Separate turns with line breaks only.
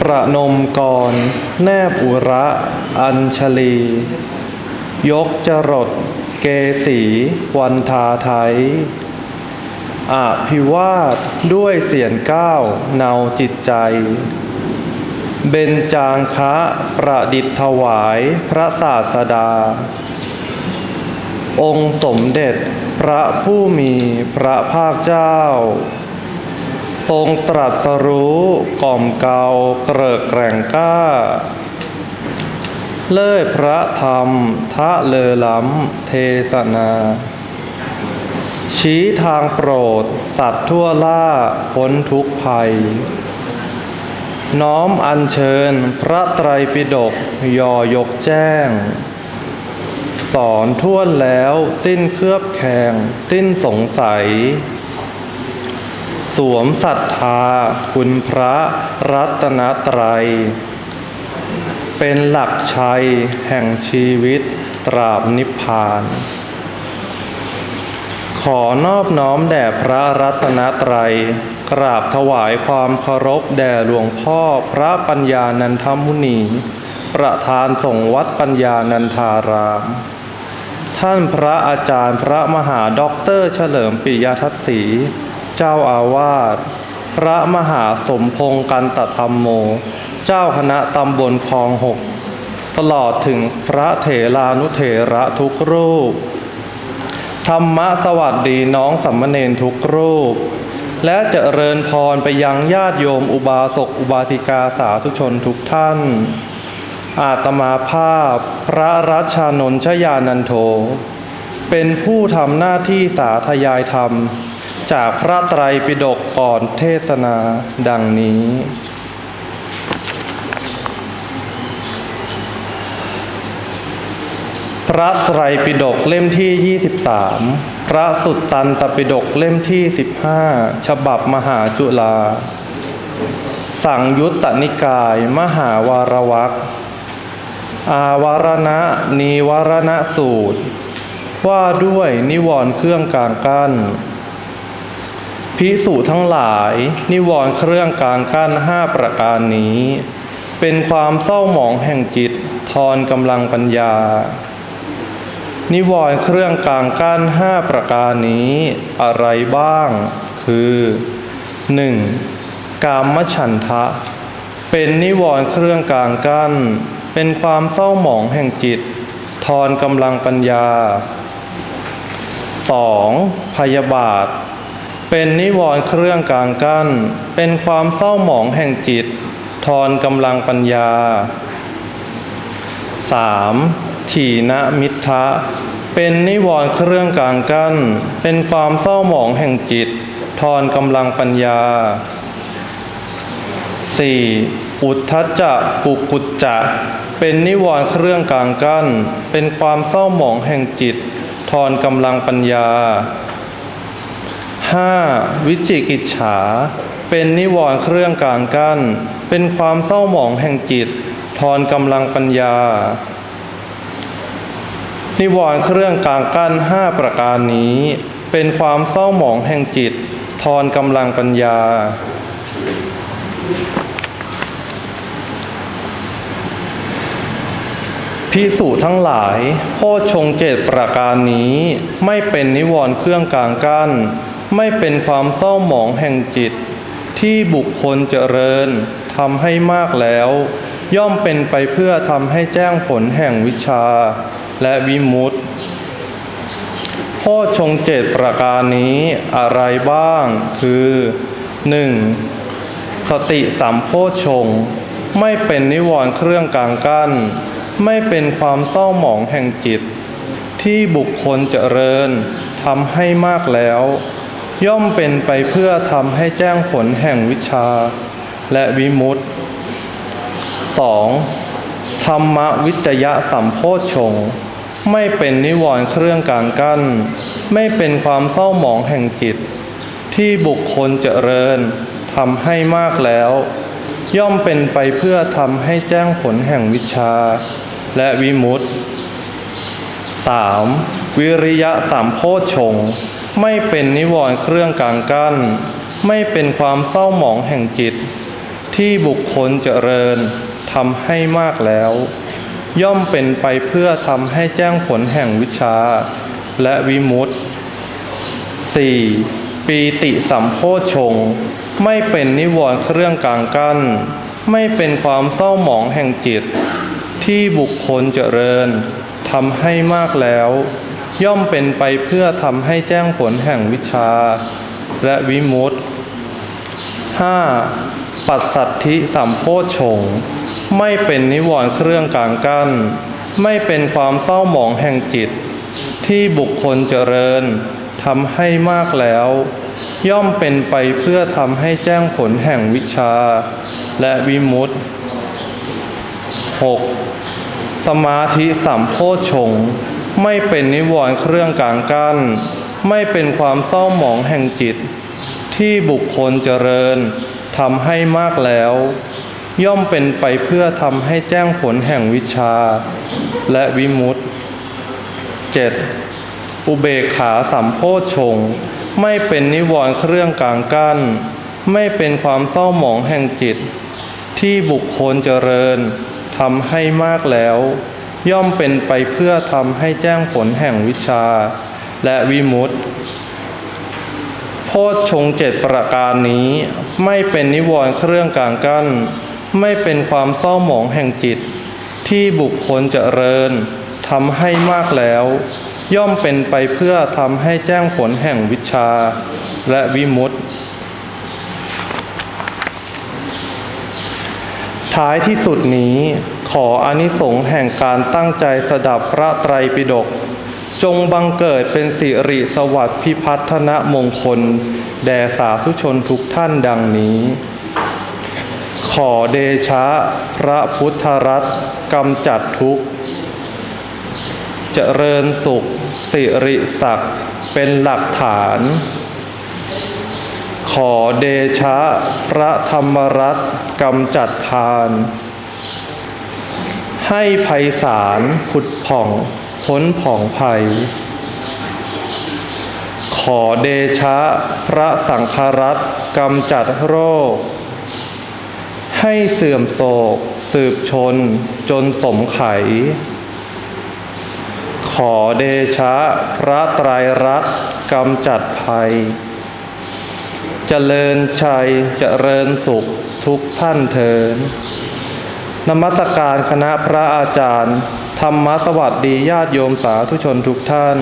ประนมกร แนบอุระ อัญชลี ยกจรด เกสีวันทาไทยอาภิวาทด้วยเสียงก้าวเนาจิตใจ เบญจางคะประดิษฐ์ถวายพระศาสดา องค์สมเด็จพระผู้มีพระภาคเจ้า ทรงตรัสรู้กล่อมเกลาเกริกแกร่งกล้า เลิศพระธรรมทะเลล้ำเทศนา ชี้ทางโปรด สัตว์ทั่วล่าพ้นทุกภัย น้อมอัญเชิญพระไตรปิฎกย่อยกแจ้ง สอนท่วนแล้วสิ้นเคลือบแคงสิ้นสงสัย วมศรัทธาคุณพระรัตนตรัย เป็นหลักชัยแห่งชีวิตตราบนิพพาน ขอนอบน้อมแด่พระรัตนตรัย กราบถวายความเคารพแด่หลวงพ่อพระปัญญานันทมุนี ประธานส่งฆ์วัดปัญญานันทาราม ท่านพระอาจารย์พระมหาด็อกเตอร์เฉลิมปิยทัศน์ศรี เจ้าอาวาส พระมหาสมพงษ์กันตธรรมโม เจ้าคณะตำบลคลองหก ตลอดถึงพระเถรานุเถระทุกรูป ธรรมะสวัสดีน้องสัมมเนนทุกรูป และเจริญพรไปยังญาติโยมอุบาสกอุบาสิกาสาธุชนทุกท่าน อาตมาภาพ พระรัชชานนชยานันโทเป็นผู้ทำหน้าที่สาธยายธรรม จากพระไตรปิฎกก่อนเทศนาดังนี้ พระไตรปิฎกเล่มที่ 23 พระสุตตันตปิฎกเล่มที่ 15 ฉบับมหาจุฬาสังยุตตนิกาย มหาวารวักอาวารณะนีวารณะสูตร ว่าด้วยนิวรณ์เครื่องกลางกั้น พิสูจทั้งหลาย นิวรณ์เครื่องกลางกั้นห้าประการนี้ เป็นความเศร้าหมองแห่งจิตทอนกำลังปัญญา นิวรณ์เครื่องกลางกั้นห้าประการนี้ อะไรบ้าง คือ 1. กามฉันทะ เป็นนิวรณ์เครื่องกลางกั้น เป็นความเศร้าหมองแห่งจิตทอนกำลังปัญญา 2. พยาบาท เป็นนิวรณ์เครื่องกลางกั้น เป็นความเศร้าหมองแห่งจิต ทอนกำลังปัญญา 3. ถีนมิทะเป็นนิวรณ์เครื่องกลางกั้น เป็นความเศร้าหมองแห่งจิต ทอนกำลังปัญญา 4. อุทธจจะปุกุจจะ เป็นนิวรณ์เครื่องกลางกั้น เป็นความเศร้าหมองแห่งจิต ทอนกำลังปัญญา 5. วิจิกิจฉา เป็นนิวรณ์เครื่องกลางกั้น เป็นความเศร้าหมองแห่งจิต ทอนกำลังปัญญา นิวรณ์เครื่องกลางกั้นห้าประการนี้ เป็นความเศร้าหมองแห่งจิต ทอนกำลังปัญญาพิสุทั้งหลาย โพชงเจตประการนี้ไม่เป็นนิวรณ์เครื่องกลางกั้น ไม่เป็นความเศร้าหมองแห่งจิต ที่บุคคลเจริญทำให้มากแล้ว ย่อมเป็นไปเพื่อทำให้แจ้งผลแห่งวิชา และวิมุตติโพชงเจตประการนี้อะไรบ้าง คือ 1. สติสัมโพชง ไม่เป็นนิวรณ์เครื่องกลางกั้น ไม่เป็นความเศร้าหมองแห่งจิต ที่บุคคลเจริญทำให้มากแล้ว ย่อมเป็นไปเพื่อทำให้แจ้งผลแห่งวิชาและวิมุตติ 2. ธรรมวิจยะสัมโพชฌงไม่เป็นนิวรณ์เครื่องกลางกั้น ไม่เป็นความเศร้าหมองแห่งจิต ที่บุคคลเจริญทำให้มากแล้ว ย่อมเป็นไปเพื่อทำให้แจ้งผลแห่งวิชา และวิมุตติ 3. วิริยะสามโพชฌงค์ ไม่เป็นนิวรณ์เครื่องกลางกั้น ไม่เป็นความเศร้าหมองแห่งจิต ที่บุคคลเจริญทำให้มากแล้ว ย่อมเป็นไปเพื่อทำให้แจ้งผลแห่งวิชา และวิมุตติ 4. ปีติสัมโพชง ไม่เป็นนิวรณ์เครื่องกลางกั้น ไม่เป็นความเศร้าหมองแห่งจิต ที่บุคคลเจริญทำให้มากแล้ว ย่อมเป็นไปเพื่อทำให้แจ้งผลแห่งวิชา และวิมุตติ 5. ปัสสัทธิสัมโพชฌงไม่เป็นนิวรณ์เครื่องกลางกั้น ไม่เป็นความเศร้าหมองแห่งจิต ที่บุคคลเจริญทำให้มากแล้ว ย่อมเป็นไปเพื่อทำให้แจ้งผลแห่งวิชา และวิมุตติ 6. สมาธิสัมโพชฌง ไม่เป็นนิวรณ์เครื่องกลางกั้น ไม่เป็นความเศร้าหมองแห่งจิต ที่บุคคลเจริญทำให้มากแล้ว ย่อมเป็นไปเพื่อทำให้แจ้งผลแห่งวิชา และวิมุตติ 7. อุเบกขาสัมโพชฌงไม่เป็นนิวรณ์เครื่องกลางกั้น ไม่เป็นความเศร้าหมองแห่งจิต ที่บุคคลเจริญทำให้มากแล้ว ย่อมเป็นไปเพื่อทำให้แจ้งผลแห่งวิชา และวิมุตติโพชฌงเจ็ดประการนี้ไม่เป็นนิวรณ์เครื่องกลางกั้น ไม่เป็นความเศร้าหมองแห่งจิต ที่บุคคลจเจริญทำให้มากแล้ว ย่อมเป็นไปเพื่อทำให้แจ้งผลแห่งวิชา และวิมุตติท้ายที่สุดนี้ ขออนิสงส์แห่งการตั้งใจสดับพระไตรปิฎกจงบังเกิดเป็นสิริสวัสดิ์พิพัฒนมงคล แด่สาธุชนทุกท่านดังนี้ ขอเดชะพระพุทธรัตน์กำจัดทุกข์เจริญสุขสิริศักดิ์เป็นหลักฐาน ขอเดชะพระธรรมรัตน์กำจัดพาน ให้ไพศาลผุดผ่องพ้นผ่องภัย ขอเดชะพระสังฆรัตกำจัดโรค ให้เสื่อมโศก สืบชนจนสมไข ขอเดชะพระไตรรัตกำจัดภัยเจริญชัยเจริญสุขทุกท่านเทิน นมัสการคณะพระอาจารย์ ธรรมสวัสดีญาติโยมสาธุชนทุกท่าน